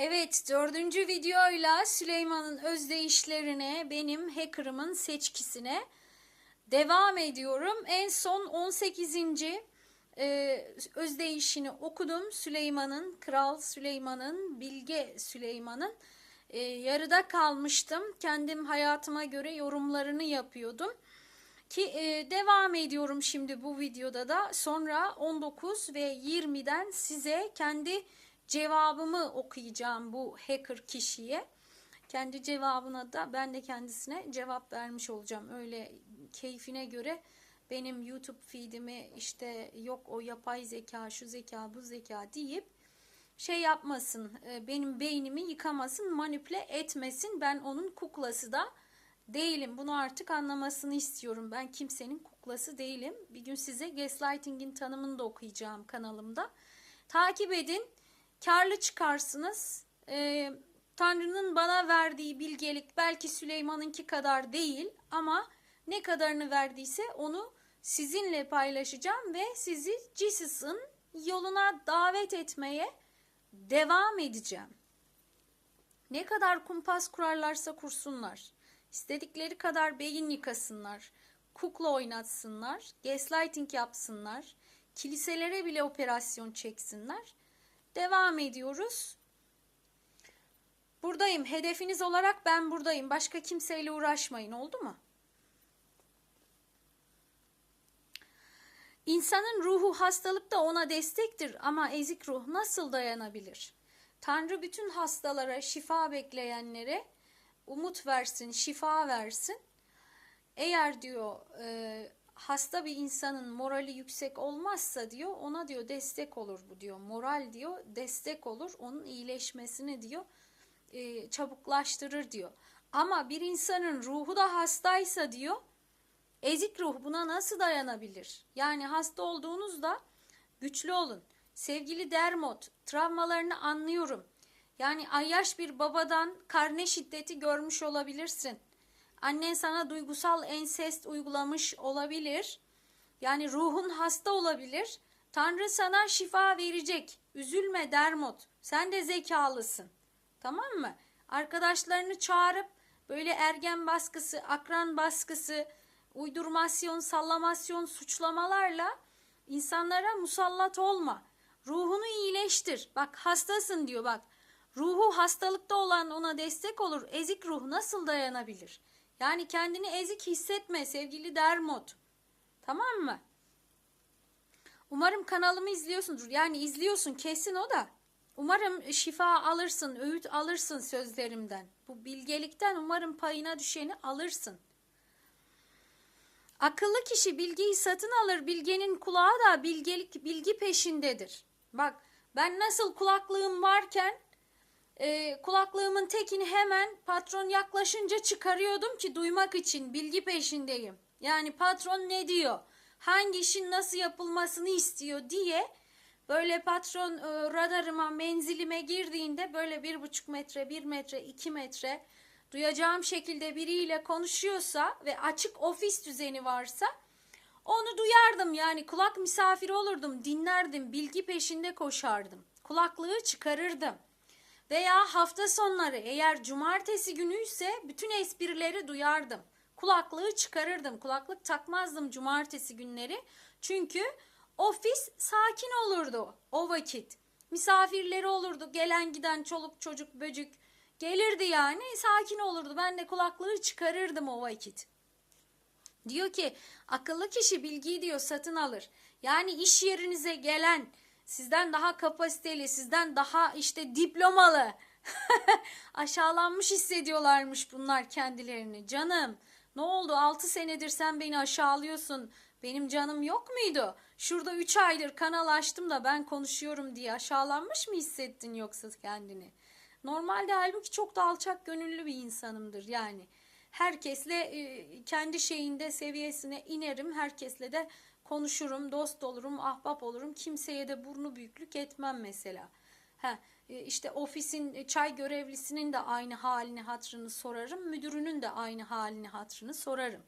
Evet, dördüncü videoyla Süleyman'ın özdeyişlerine, benim hacker'ımın seçkisine devam ediyorum. En son 18. E, özdeyişini okudum. Süleyman'ın, Kral Süleyman'ın, Bilge Süleyman'ın. E, yarıda kalmıştım. Kendim hayatıma göre yorumlarını yapıyordum. Ki e, devam ediyorum şimdi bu videoda da. Sonra 19 ve 20'den size kendi cevabımı okuyacağım bu hacker kişiye. Kendi cevabına da ben de kendisine cevap vermiş olacağım. Öyle keyfine göre benim YouTube feedimi işte yok o yapay zeka, şu zeka, bu zeka deyip şey yapmasın, e, benim beynimi yıkamasın, manipüle etmesin. Ben onun kuklası da değilim. Bunu artık anlamasını istiyorum. Ben kimsenin kuklası değilim. Bir gün size gaslighting'in tanımını da okuyacağım kanalımda. Takip edin. Karlı çıkarsınız. Ee, Tanrı'nın bana verdiği bilgelik belki Süleyman'ınki kadar değil ama ne kadarını verdiyse onu sizinle paylaşacağım ve sizi Jesus'ın yoluna davet etmeye devam edeceğim. Ne kadar kumpas kurarlarsa kursunlar. İstedikleri kadar beyin yıkasınlar. Kukla oynatsınlar. Gaslighting yapsınlar. Kiliselere bile operasyon çeksinler. Devam ediyoruz. Buradayım. Hedefiniz olarak ben buradayım. Başka kimseyle uğraşmayın. Oldu mu? İnsanın ruhu hastalıkta ona destektir ama ezik ruh nasıl dayanabilir? Tanrı bütün hastalara, şifa bekleyenlere umut versin, şifa versin. Eğer diyor e, hasta bir insanın morali yüksek olmazsa diyor ona diyor destek olur bu diyor. Moral diyor destek olur onun iyileşmesini diyor e, çabuklaştırır diyor. Ama bir insanın ruhu da hastaysa diyor ezik ruh buna nasıl dayanabilir? Yani hasta olduğunuzda güçlü olun. Sevgili Dermot travmalarını anlıyorum. Yani ayyaş bir babadan karne şiddeti görmüş olabilirsin. Annen sana duygusal ensest uygulamış olabilir. Yani ruhun hasta olabilir. Tanrı sana şifa verecek. Üzülme Dermot. Sen de zekalısın. Tamam mı? Arkadaşlarını çağırıp böyle ergen baskısı, akran baskısı, uydurmasyon, sallamasyon, suçlamalarla insanlara musallat olma. Ruhunu iyileştir. Bak hastasın diyor bak. Ruhu hastalıkta olan ona destek olur. Ezik ruh nasıl dayanabilir? Yani kendini ezik hissetme sevgili Dermot. Tamam mı? Umarım kanalımı izliyorsundur. Yani izliyorsun kesin o da. Umarım şifa alırsın, öğüt alırsın sözlerimden. Bu bilgelikten umarım payına düşeni alırsın. Akıllı kişi bilgiyi satın alır. Bilgenin kulağı da bilgelik bilgi peşindedir. Bak ben nasıl kulaklığım varken e, kulaklığımın tekini hemen patron yaklaşınca çıkarıyordum ki duymak için bilgi peşindeyim. Yani patron ne diyor? Hangi işin nasıl yapılmasını istiyor diye böyle patron e, radarıma menzilime girdiğinde böyle bir buçuk metre bir metre iki metre duyacağım şekilde biriyle konuşuyorsa ve açık ofis düzeni varsa onu duyardım yani kulak misafiri olurdum dinlerdim bilgi peşinde koşardım kulaklığı çıkarırdım veya hafta sonları eğer cumartesi günüyse bütün esprileri duyardım. Kulaklığı çıkarırdım. Kulaklık takmazdım cumartesi günleri. Çünkü ofis sakin olurdu o vakit. Misafirleri olurdu. Gelen giden çoluk çocuk böcük gelirdi yani. Sakin olurdu. Ben de kulaklığı çıkarırdım o vakit. Diyor ki akıllı kişi bilgiyi diyor satın alır. Yani iş yerinize gelen sizden daha kapasiteli, sizden daha işte diplomalı, aşağılanmış hissediyorlarmış bunlar kendilerini. Canım ne oldu 6 senedir sen beni aşağılıyorsun. Benim canım yok muydu? Şurada 3 aydır kanal açtım da ben konuşuyorum diye aşağılanmış mı hissettin yoksa kendini? Normalde halbuki çok da alçak gönüllü bir insanımdır yani. Herkesle kendi şeyinde seviyesine inerim. Herkesle de konuşurum, dost olurum, ahbap olurum. Kimseye de burnu büyüklük etmem mesela. Ha, işte ofisin çay görevlisinin de aynı halini hatrını sorarım. Müdürünün de aynı halini hatrını sorarım.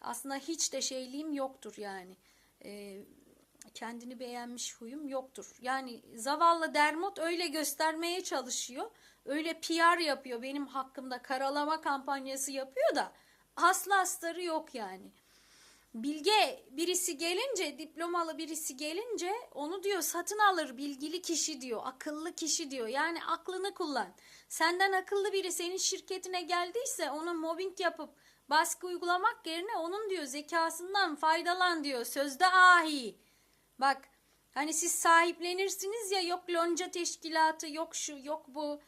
Aslında hiç de şeyliğim yoktur yani. Ee, kendini beğenmiş huyum yoktur. Yani zavallı Dermot öyle göstermeye çalışıyor. Öyle PR yapıyor. Benim hakkımda karalama kampanyası yapıyor da aslı astarı yok yani. Bilge birisi gelince, diplomalı birisi gelince onu diyor satın alır bilgili kişi diyor, akıllı kişi diyor. Yani aklını kullan. Senden akıllı biri senin şirketine geldiyse ona mobbing yapıp baskı uygulamak yerine onun diyor zekasından faydalan diyor. Sözde ahi. Bak hani siz sahiplenirsiniz ya yok lonca teşkilatı yok şu yok bu.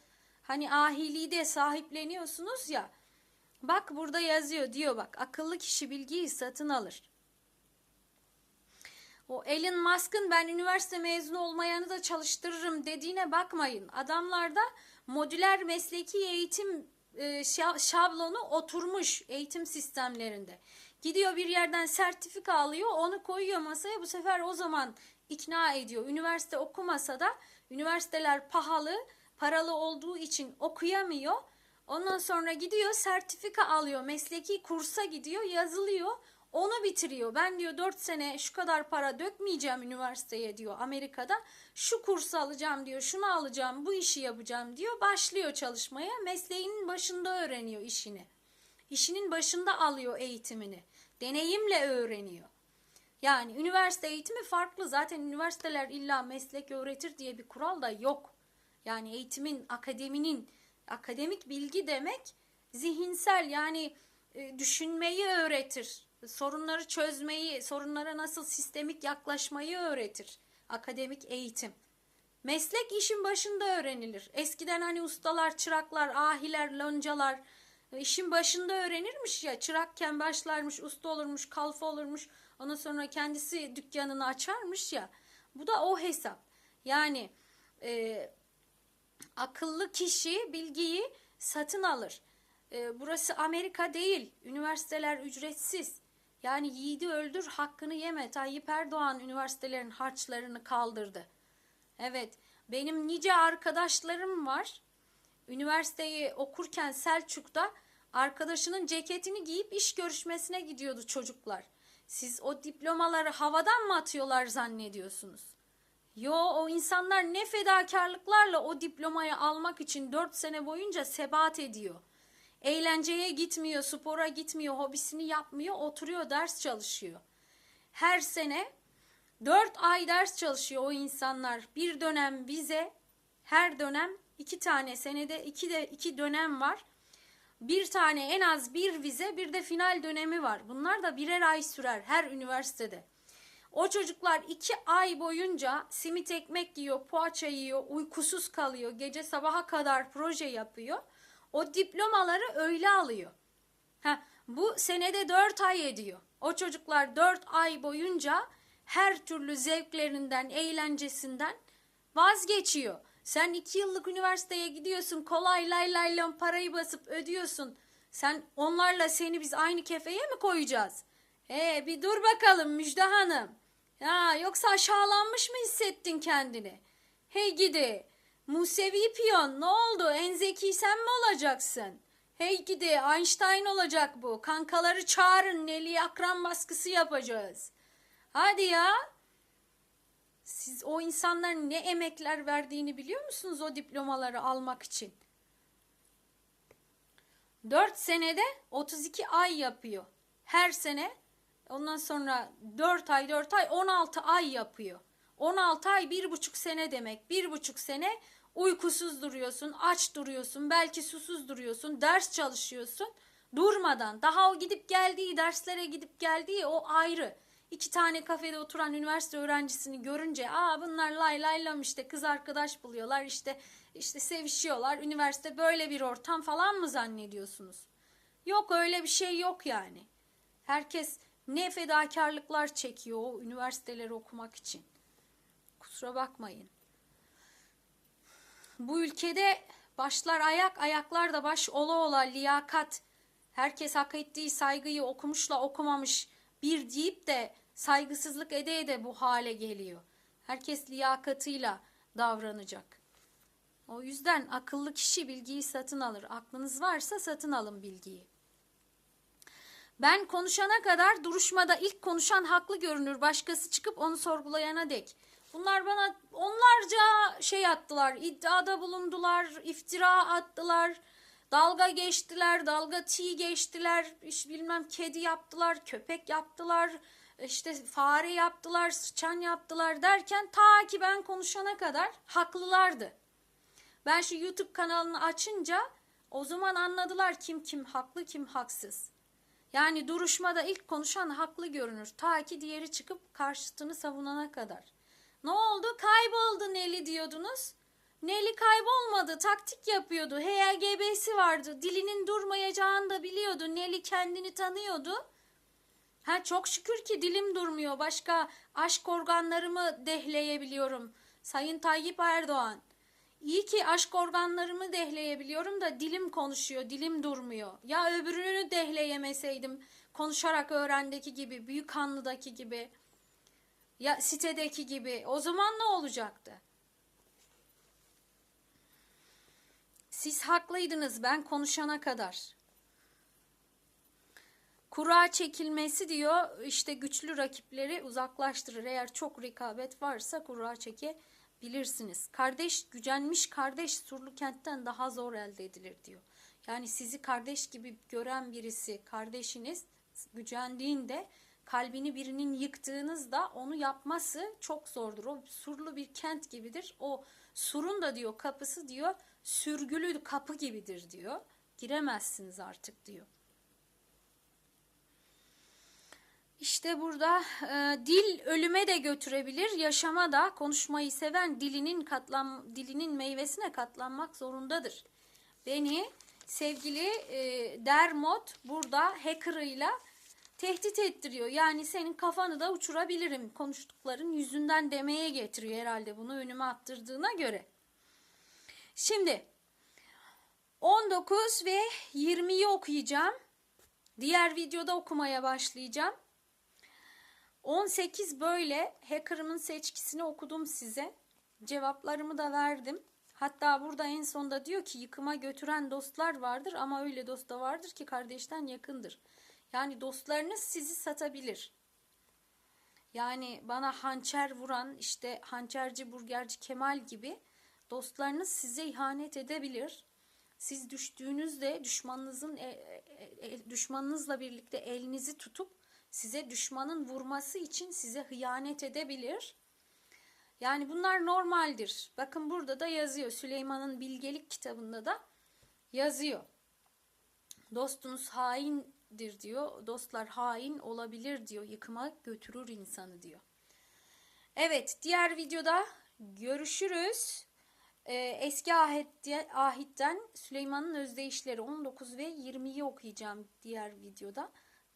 Hani ahiliği de sahipleniyorsunuz ya. Bak burada yazıyor diyor bak akıllı kişi bilgiyi satın alır. O Elon Musk'ın ben üniversite mezunu olmayanı da çalıştırırım dediğine bakmayın. Adamlarda modüler mesleki eğitim e, şa- şablonu oturmuş eğitim sistemlerinde. Gidiyor bir yerden sertifika alıyor onu koyuyor masaya bu sefer o zaman ikna ediyor. Üniversite okumasa da üniversiteler pahalı paralı olduğu için okuyamıyor. Ondan sonra gidiyor sertifika alıyor mesleki kursa gidiyor yazılıyor onu bitiriyor. Ben diyor 4 sene şu kadar para dökmeyeceğim üniversiteye diyor Amerika'da. Şu kursu alacağım diyor şunu alacağım bu işi yapacağım diyor. Başlıyor çalışmaya mesleğinin başında öğreniyor işini. İşinin başında alıyor eğitimini. Deneyimle öğreniyor. Yani üniversite eğitimi farklı. Zaten üniversiteler illa meslek öğretir diye bir kural da yok. Yani eğitimin, akademinin, akademik bilgi demek zihinsel yani e, düşünmeyi öğretir. Sorunları çözmeyi, sorunlara nasıl sistemik yaklaşmayı öğretir. Akademik eğitim. Meslek işin başında öğrenilir. Eskiden hani ustalar, çıraklar, ahiler, loncalar e, işin başında öğrenirmiş ya. Çırakken başlarmış, usta olurmuş, kalfa olurmuş. Ondan sonra kendisi dükkanını açarmış ya. Bu da o hesap. Yani e, akıllı kişi bilgiyi satın alır. E, burası Amerika değil. Üniversiteler ücretsiz. Yani yiğidi öldür hakkını yeme. Tayyip Erdoğan üniversitelerin harçlarını kaldırdı. Evet benim nice arkadaşlarım var. Üniversiteyi okurken Selçuk'ta arkadaşının ceketini giyip iş görüşmesine gidiyordu çocuklar. Siz o diplomaları havadan mı atıyorlar zannediyorsunuz? Yo o insanlar ne fedakarlıklarla o diplomayı almak için 4 sene boyunca sebat ediyor. Eğlenceye gitmiyor, spora gitmiyor, hobisini yapmıyor, oturuyor, ders çalışıyor. Her sene 4 ay ders çalışıyor o insanlar. Bir dönem vize, her dönem iki tane senede iki de iki dönem var. Bir tane en az bir vize, bir de final dönemi var. Bunlar da birer ay sürer her üniversitede. O çocuklar iki ay boyunca simit ekmek yiyor, poğaça yiyor, uykusuz kalıyor, gece sabaha kadar proje yapıyor. O diplomaları öyle alıyor. Ha, bu senede 4 ay ediyor. O çocuklar 4 ay boyunca her türlü zevklerinden, eğlencesinden vazgeçiyor. Sen 2 yıllık üniversiteye gidiyorsun, kolay lay lay lom parayı basıp ödüyorsun. Sen onlarla seni biz aynı kefeye mi koyacağız? Ee bir dur bakalım Müjde Hanım. Ya yoksa aşağılanmış mı hissettin kendini? Hey gidi. Musevi piyon ne oldu? En zeki sen mi olacaksın? Hey gidi Einstein olacak bu. Kankaları çağırın Neli akran baskısı yapacağız. Hadi ya. Siz o insanların ne emekler verdiğini biliyor musunuz o diplomaları almak için? 4 senede 32 ay yapıyor. Her sene ondan sonra 4 ay 4 ay 16 ay yapıyor. 16 ay bir buçuk sene demek. Bir buçuk sene uykusuz duruyorsun, aç duruyorsun, belki susuz duruyorsun, ders çalışıyorsun. Durmadan daha o gidip geldiği derslere gidip geldiği o ayrı. İki tane kafede oturan üniversite öğrencisini görünce aa bunlar lay laylam işte kız arkadaş buluyorlar işte işte sevişiyorlar üniversite böyle bir ortam falan mı zannediyorsunuz? Yok öyle bir şey yok yani. Herkes ne fedakarlıklar çekiyor o üniversiteleri okumak için. Kusura bakmayın. Bu ülkede başlar ayak, ayaklar da baş ola ola liyakat. Herkes hak ettiği saygıyı okumuşla okumamış bir deyip de saygısızlık ede ede bu hale geliyor. Herkes liyakatıyla davranacak. O yüzden akıllı kişi bilgiyi satın alır. Aklınız varsa satın alın bilgiyi. Ben konuşana kadar duruşmada ilk konuşan haklı görünür. Başkası çıkıp onu sorgulayana dek. Bunlar bana onlarca şey attılar. iddiada bulundular. iftira attılar. Dalga geçtiler. Dalga ti geçtiler. iş bilmem kedi yaptılar. Köpek yaptılar. işte fare yaptılar. Sıçan yaptılar derken ta ki ben konuşana kadar haklılardı. Ben şu YouTube kanalını açınca o zaman anladılar kim kim haklı kim haksız. Yani duruşmada ilk konuşan haklı görünür. Ta ki diğeri çıkıp karşıtını savunana kadar. Ne oldu? Kayboldu Neli diyordunuz. Neli kaybolmadı. Taktik yapıyordu. HLGB'si vardı. Dilinin durmayacağını da biliyordu. Neli kendini tanıyordu. Ha çok şükür ki dilim durmuyor. Başka aşk organlarımı dehleyebiliyorum. Sayın Tayyip Erdoğan. İyi ki aşk organlarımı dehleyebiliyorum da dilim konuşuyor, dilim durmuyor. Ya öbürünü dehleyemeseydim konuşarak öğrendeki gibi, büyük hanlıdaki gibi, ya sitedeki gibi o zaman ne olacaktı? Siz haklıydınız ben konuşana kadar. Kura çekilmesi diyor işte güçlü rakipleri uzaklaştırır. Eğer çok rekabet varsa kura çekebilirsiniz. Kardeş gücenmiş kardeş surlu kentten daha zor elde edilir diyor. Yani sizi kardeş gibi gören birisi kardeşiniz gücendiğinde kalbini birinin yıktığınızda onu yapması çok zordur. O surlu bir kent gibidir. O surun da diyor kapısı diyor sürgülü kapı gibidir diyor. Giremezsiniz artık diyor. İşte burada e, dil ölüme de götürebilir, yaşama da konuşmayı seven dilinin katlan dilinin meyvesine katlanmak zorundadır. Beni sevgili e, Dermot burada hacker'ıyla tehdit ettiriyor. Yani senin kafanı da uçurabilirim. Konuştukların yüzünden demeye getiriyor herhalde bunu önüme attırdığına göre. Şimdi 19 ve 20'yi okuyacağım. Diğer videoda okumaya başlayacağım. 18 böyle hacker'ımın seçkisini okudum size. Cevaplarımı da verdim. Hatta burada en sonda diyor ki yıkıma götüren dostlar vardır ama öyle dost da vardır ki kardeşten yakındır. Yani dostlarınız sizi satabilir. Yani bana hançer vuran işte hançerci burgerci Kemal gibi dostlarınız size ihanet edebilir. Siz düştüğünüzde düşmanınızın e, e, düşmanınızla birlikte elinizi tutup size düşmanın vurması için size hıyanet edebilir. Yani bunlar normaldir. Bakın burada da yazıyor. Süleyman'ın bilgelik kitabında da yazıyor. Dostunuz haindir diyor. Dostlar hain olabilir diyor. Yıkıma götürür insanı diyor. Evet diğer videoda görüşürüz. Ee, eski ahit, ahitten Süleyman'ın özdeyişleri 19 ve 20'yi okuyacağım diğer videoda.